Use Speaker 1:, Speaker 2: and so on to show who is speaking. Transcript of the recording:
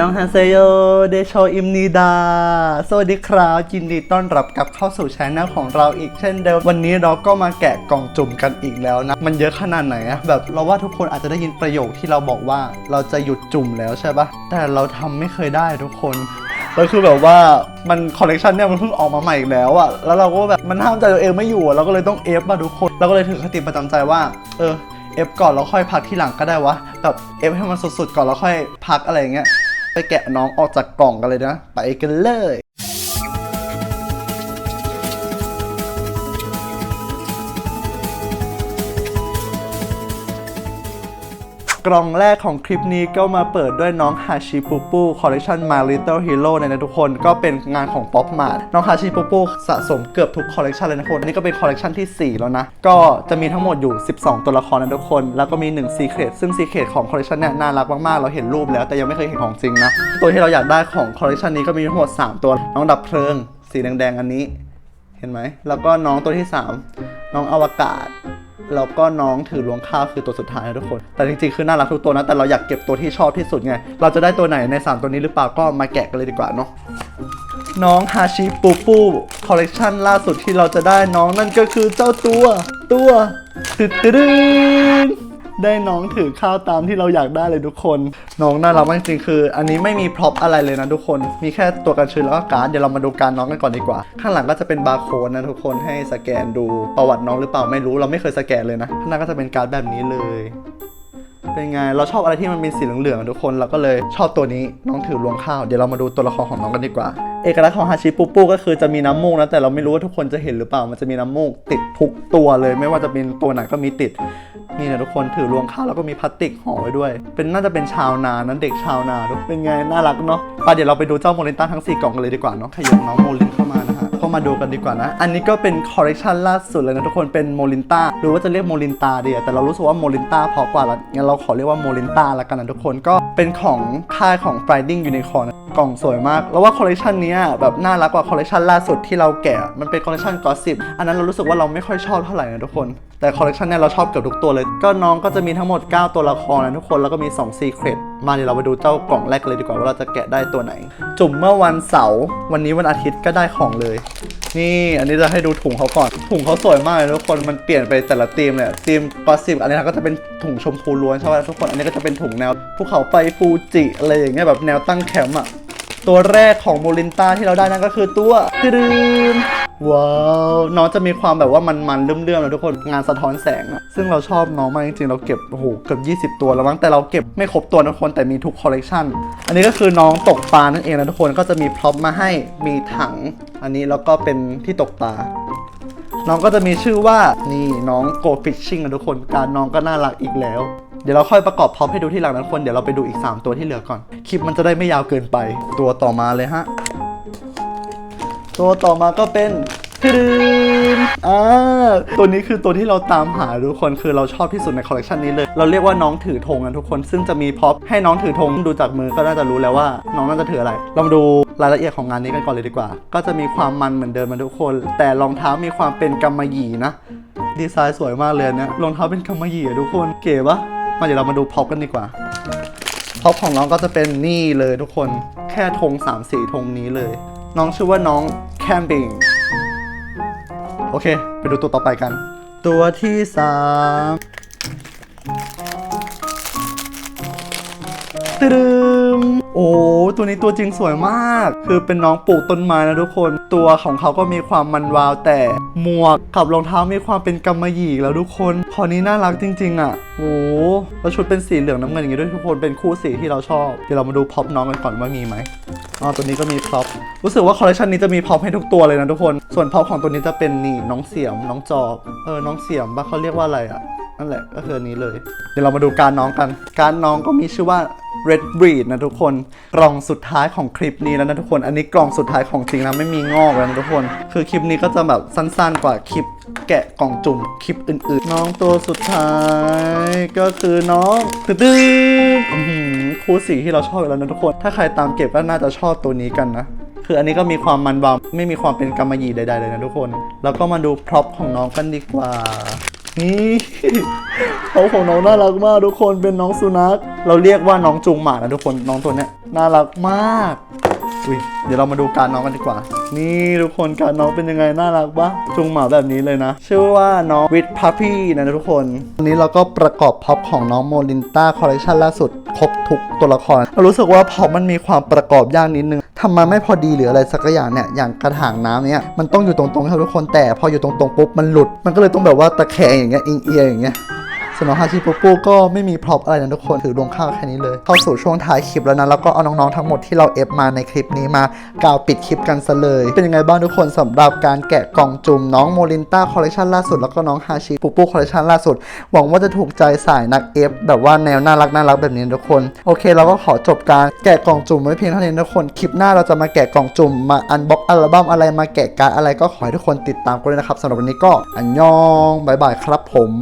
Speaker 1: ยองฮาเซโยเดโชอิมนีดาสวัสดีครับยินดีต้อนรับกลับเข้าสู่ช anel ของเราอีกเช่นเดิม วันนี้เราก็มาแกะกล่องจุ่มกันอีกแล้วนะ มันเยอะขนาดไหนอะแบบเราว่าทุกคนอาจจะได้ยินประโยคที่เราบอกว่าเราจะหยุดจุ่มแล้วใช่ปะแต่เราทำไม่เคยได้ทุกคนแล้วคือแบบว่ามันคอลเลกชันเนี่ยมันเพิ่งออกมาใหม่อีกแล้วอะแล้วเราก็แบบมันห้ามใจตัวเองไม่อยู่อะเราก็เลยต้องเอฟมาทุกคนเราก็เลยถือคติประจำใจว่า เออเอฟก่อนแล้วค่อยพักที่หลังก็ได้วะแบบเอฟให้มันสุดๆก่อนแล้วค่อยพักอะไรอย่างเงี้ย แกะน้องออกจากกล่องกันเลยนะ ไปกันเลย กล่องแรกของคลิปนี้ก็มาเปิดด้วยน้องฮาชิปูปูคอลเลคชัน My Little Hero เนี่ยนะทุกคนก็เป็นงานของ Pop Mart น้องฮาชิปูปูสะสมเกือบทุกคอลเลกชันเลยนะทุกคนอันนี้ก็เป็นคอลเลกชันที่ 4 แล้วนะ ก็จะมีทั้งหมดอยู่ 12 ตัวละครนะทุกคน แล้วก็มี1 Secret ซึ่ง Secret ของคอลเลกชันเนี่ยน่ารักมากๆ เราเห็นรูปแล้วแต่ยังไม่เคยเห็นของจริงนะตัวที่เราอยากได้ของคอลเลกชันนี้ก็มีทั้งหมด 3 ตัวน้องดับเพลิงสีแดงๆอันนี้ เห็นไหมแล้วก็น้องตัวที่ 3 น้องอวกาศ แล้วก็น้องถือลวงข้าวคือตัวสุดท้ายนะทุกคน แต่จริงๆ คือน่ารักทุกตัวนะ แต่เราอยากเก็บตัวที่ชอบที่สุดไง เราจะได้ตัวไหนใน 3 ตัวนี้หรือเปล่า ก็มาแกะกันเลยดีกว่าเนาะ น้องฮาชิปูปูคอลเลกชันล่าสุดที่เราจะได้น้องนั่นก็คือเจ้าตัว ตัวตึดตึ๊ด ได้น้องถือข้าวตามที่เราอยากได้เลยทุกคน น้องน่ารักมากจริงๆคือ อันนี้ไม่มีพร็อพอะไรเลยนะทุกคน มีแค่ตัวกันชื้นแล้วก็การ์ดเดี๋ยวเรามาดูการน้องกันก่อนดีกว่า ข้างหลังก็จะเป็นบาร์โค้ดนะทุกคนให้สแกนดูประวัติน้องหรือเปล่าไม่รู้เราไม่เคยสแกนเลยนะข้างหน้าก็จะเป็นการ์ดแบบนี้เลยเป็นไง เราชอบอะไรที่มันเป็นสีเหลืองๆทุกคน เราก็เลยชอบตัวนี้ น้องถือรวงข้าว เดี๋ยวเรามาดูตัวละครของน้องกันดีกว่า เอกลักษณ์ของฮาชิปูปูก็คือจะมีน้ำมูกนะแต่เราไม่รู้ว่าทุกคนจะเห็นหรือเปล่า มันจะมีน้ำมูกติดทุกตัวเลย ไม่ว่าจะเป็นตัวไหนก็มีติดนี่นะทุกคนถือรวงข้าวแล้วก็มีพลาสติกห่อไว้ด้วย เป็นน่าจะเป็นชาวนานั้นเด็กชาวนาทุกเป็นไงน่ารักเนาะไปเดี๋ยวเราไปดูเจ้าโมเลนต้าทั้ง 4 กล่องกันเลยดีกว่าเนาะขยับน้องโมลินเข้ามา ก็มาดูกันดีกว่านะ อันนี้ก็เป็นคอลเลกชันล่าสุดเลยนะทุกคนเป็นโมลินตาหรือว่าจะเรียกโมลินตาดีอะแต่เรารู้สึกว่าโมลินตาพอกว่าละงั้นเราขอเรียกว่าโมลินตาละกันนะทุกคนก็เป็นของค่ายของ Finding Unicorn กล่องสวยมาก แล้วว่าคอลเลกชันนี้แบบน่ารักกว่าคอลเลกชันล่าสุดที่เราแกะมันเป็นคอลเลกชันกอสิบอันนั้นเรารู้สึกว่าเราไม่ค่อยชอบเท่าไหร่นะทุกคน แต่คอลเลกชันนี่ยเราชอบเกือบทุกตัวเลย ก็น้องก็จะมีทั้งหมด 9 ตัวละครนะทุกคนแล้วก็มี2 Secret มาเดี๋ยวเราไปดูเจ้ากล่องแรกเลยดีกว่าว่าเราจะแกะได้ตัวไหน จุ่มเมื่อวันเสาร์วันนี้วันอาทิตย์ก็ได้ของเลย นี่อันนี้จะให้ดูถุงเขาก่อน ถุงเขาสวยมากเลยทุกคนมันเปลี่ยนไปแต่ละธีมเนี่ยธีมกอสิบอันนี้ก็จะเป็นถุงชมพูล้วนใช่ไหมทุกคนอันนี้ก็จะเป็นถุงแนวภูเขาไฟฟูจิอะไรอย่างเงี้ยแบบแนวตั้งแคมป์อะตัวแรกของโมลินตาที่เราได้นั่นก็คือตัวตืดน ว้าว น้องจะมีความแบบว่ามันๆเลื่อมๆนะทุกคนงานสะท้อนแสงอะซึ่งเราชอบน้องมากจริงๆ เราเก็บโอ้โหเกือบ20 ตัวแล้วมั้งแต่เราเก็บไม่ครบตัวนะทุกคนแต่มีทุกคอลเลกชันอันนี้ก็คือน้องตกปลานั่นเองนะทุกคนก็จะมีพร็อพมาให้มีถัง อันนี้แล้วก็เป็นที่ตกปลาน้องก็จะมีชื่อว่านี่น้องโกฟิชชิ่งนะทุกคนการน้องก็น่ารักอีกแล้ว เดี๋ยวเราค่อยประกอบพร็อพให้ดูที่หลังนะทุกคนเดี๋ยวเราไปดูอีก 3 ตัวที่เหลือก่อนคลิปมันจะได้ไม่ยาวเกินไป ตัวต่อมาเลยฮะ ตัวต่อมาก็เป็นทึนอ่าตัวนี้คือตัวที่เราตามหาทุกคนคือเราชอบที่สุดในคอลเลกชันนี้เลย เราเรียกว่าน้องถือธงนะทุกคน ซึ่งจะมีพ็อพให้น้องถือธงดูจากมือก็น่าจะรู้แล้วว่าน้องน่าจะถืออะไร เรามาดูรายละเอียดของงานนี้กันก่อนเลยดีกว่า ก็จะมีความมันเหมือนเดิมนทุกคน แต่รองเท้ามีความเป็นกำมะหยี่นะ ดีไซน์สวยมากเลยเนี่ยรองเท้าเป็นกำมะหยี่อะทุกคน เก๋ปะมาเดี๋ยวเรามาดูพ็อพกันดีกว่าท็อปของน้องก็จะเป็นนี่เลยทุกคน แค่ธงสามสีธงนี้เลย น้องชื่อว่าน้องแคมปิงโอเค ไปดูตัวต่อไปกัน ตัวที่สามตึมโอ้ตัวนี้ตัวจริงสวยมาก คือเป็นน้องปลูกต้นไม้นะทุกคน ตัวของเขาก็มีความมันวาวแต่หมวกกับรองเท้ามีความเป็นกำมะหยี่แล้วทุกคน คอนี้น่ารักจริง ๆ อะโอ้แล้วชุดเป็นสีเหลืองน้ำเงินอย่างงี้ด้วยทุกคนเป็นคู่สีที่เราชอบ เดี๋ยวเรามาดูพ็อปน้องกันก่อนว่ามีไหม อ๋อตัวนี้ก็มีพร็อพรู้สึกว่าคอลเลคชันนี้จะมีพร็อพให้ทุกตัวเลยนะทุกคน ส่วนพร็อพของตัวนี้จะเป็นนี่น้องเสียม น้องจอบเออน้องเสียมบ้าเขาเรียกว่าอะไรอะนั่นแหละก็คืออันนี้เลย เดี๋ยวเรามาดูการน้องกัน การน้องก็มีชื่อว่า Red Breed นะทุกคน กล่องสุดท้ายของคลิปนี้แล้วนะทุกคน อันนี้กล่องสุดท้ายของจริงนะไม่มีงอกแล้วนะทุกคน คือคลิปนี้ก็จะแบบสั้นๆกว่าคลิปแกะกล่องจุ่มคลิปอื่นๆ น้องตัวสุดท้ายก็คือน้องตื้อหือคู่สีที่เราชอบอยู่แล้วนะทุกคน ถ้าใครตามเก็บก็น่าจะชอบตัวนี้กันนะ คืออันนี้ก็มีความมันวาไม่มีความเป็นกำมะหยี่ใดๆเลยนะทุกคน แล้วก็มาดูพร็อพของน้องกันดีกว่า นี่เขาของน้องน่ารักมากทุกคนเป็นน้องสุนัข เราเรียกว่าน้องจุงหมานะทุกคนน้องตัวเนี้ยน่ารักมากอุ้ยเดี๋ยวเรามาดูการน้องกันดีกว่า นี่ทุกคนการน้องเป็นยังไงน่ารักปะจุงหมาแบบนี้เลยนะ ชื่อว่าน้องวิทพัพพี่นะทุกคนวันนี้เราก็ประกอบพ็อปของน้องโมลินต้าคอลเลคชันล่าสุด ครบทุกตัวละครเรารู้สึกว่าพ็อปมันมีความประกอบยากนิดนึง ทำมาไม่พอดีหรืออะไรสักอย่างเนี่ยอย่างกระถางน้ำเนี่ยมันต้องอยู่ตรงๆครับทุกคนแต่พออยู่ตรงๆปุ๊บมันหลุด มันก็เลยต้องแบบว่าตะแคงอย่างเงี้ยเอียงอย่างเงี้ย ส่วนน้องฮาชิปูปูก็ไม่มีพร็อพอะไรนะทุกคนถือดวงข้าวแค่นี้เลย เข้าสู่ช่วงท้ายคลิปแล้วนะแล้วก็เอาน้องๆทั้งหมดที่เราเอฟมาในคลิปนี้มากล่าวปิดคลิปกันซะเลย เป็นยังไงบ้างทุกคนสำหรับการแกะกล่องจุ่มน้องโมลินต้าคอลเลคชันล่าสุดแล้วก็น้องฮาชิปูปูคอลเลคชันล่าสุด หวังว่าจะถูกใจสายนักเอฟแบบว่าแนวน่ารักน่ารักแบบนี้ทุกคนโอเคเราก็ขอจบการแกะกล่องจุ่มไว้เพียงเท่านี้นะทุกคนคลิปหน้าเราจะมาแกะกล่องจุ่มมาอันบ็อกอัลบั้มอะไรมาแกะการอะไรก็ขอให้ทุกคนติดตามกันด้วยนะครับสำหรับวันนี้ก็อันยองบายบายครับผม